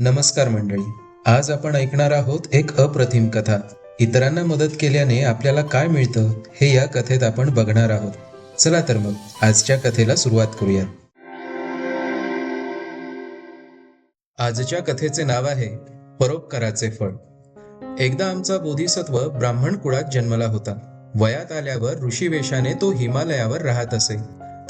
नमस्कार मंडळी आज आपण ऐकणार आहोत एक अप्रतिम कथा. इतरांना मदत केल्याने आपल्याला काय मिळतं हे या कथेत आपण बघणार आहोत. चला तर मग आजच्या कथेला सुरुवात करूयात आजच्या कथेचे नाव आहे परोपकाराचे फळ. एकदा आमचा बोधिसत्व ब्राह्मण कुळात जन्मला होता. वयात आल्यावर ऋषीवेशाने तो हिमालयावर राहत असे.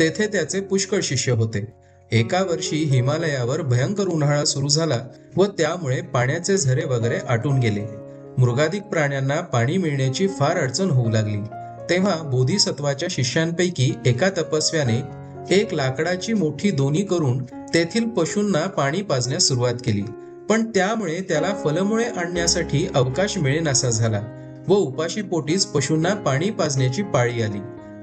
तेथे त्याचे पुष्कळ शिष्य होते. एका वर्षी हिमालयावर भयंकर उन्हाळा सुरू झाला व त्यामुळे पाण्याचे झरे वगैरे आटून गेले. मृगाधिक प्राण्यांना पाणी मिळण्याची फार अडचण होऊ लागली. तेव्हा बोधिसत्वाच्या शिष्यांपैकी एका तपस्व्याने एक लाकडाची मोठी दोनी करून तेथील पशूंना पाणी पाजण्यास सुरुवात केली. पण त्यामुळे त्याला फलमुळे आणण्यासाठी अवकाश मिळेनासा झाला व उपाशी पोटीच पशूंना पाणी पाजण्याची पाळी आली.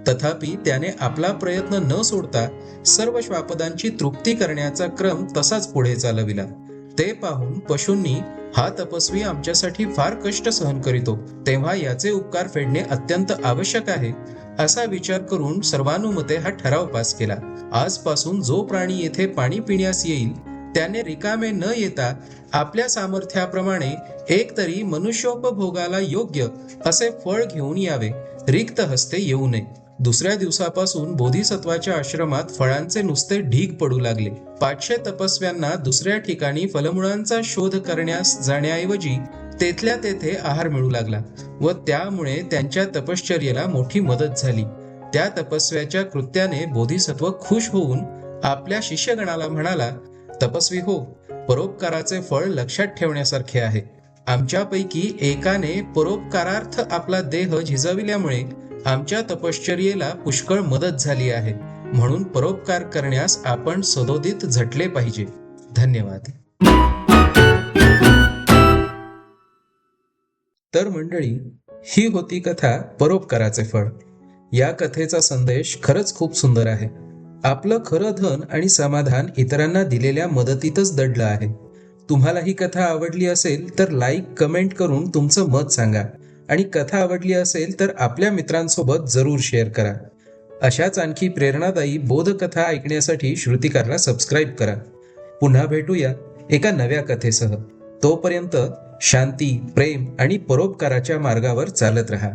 तथापि त्याने आपला प्रयत्न न सोडता सर्व श्वापदांची तृप्ती करण्याचा क्रम तसाच पुढे चालविला. ते पाहून पशूंनी हा तपस्वी आमच्यासाठी फार कष्ट सहन करीतो. तेव्हा याचे उपकार फेडणे अत्यंत आवश्यक आहे असा विचार करून सर्वानुमते हा ठराव पास केला. आजपासून जो प्राणी येथे पाणी पिण्यास येईल त्याने रिकामे न येता आपल्या सामर्थ्याप्रमाणे एक तरी मनुष्योपभोगाला योग्य असे फळ घेऊन यावे. रिक्त हस्ते येऊ नये. दुसऱ्या दिवसापासून बोधिसत्वाच्या आश्रमात फळांचे नुसते ढीग पडू लागले. पाचशे तपस्व्यांना दुसऱ्या ठिकाणी फलमुळांचा शोध करण्यास जाण्याऐवजी तेथल्या तेथे आहार मिळू लागला व त्यामुळे त्यांच्या तपश्चर्येला मोठी मदत झाली. त्या तपस्व्याच्या कृत्याने बोधिसत्व खुश होऊन आपल्या शिष्यगणाला म्हणाला तपस्वी हो परोपकाराचे फळ लक्षात ठेवण्यासारखे आहे. आमच्यापैकी एकाने परोपकारार्थ आपला देह झिजविल्यामुळे आमच्या तपश्चर्येला पुष्कळ मदत झाली आहे. म्हणून परोपकार करण्यास आपण सदोदित झटले पाहिजे. धन्यवाद. तर मंडळी ही होती कथा परोपकाराचे फळ. या कथेचा संदेश खरंच खूप सुंदर आहे. आपलं खरं धन आणि समाधान इतरांना दिलेल्या मदतीतच दडलं आहे. तुम्हाला ही कथा आवडली असेल तर लाईक कमेंट करून तुमचं मत सांगा. आणि कथा आवडली असेल तर आपल्या मित्रांसोबत जरूर शेअर करा. अशाच आणखी प्रेरणादायी बोधकथा ऐकण्यासाठी श्रुतिकारला सबस्क्राईब करा. पुन्हा भेटूया एका नव्या कथेसह. तोपर्यंत शांती प्रेम आणि परोपकाराच्या मार्गावर चालत रहा.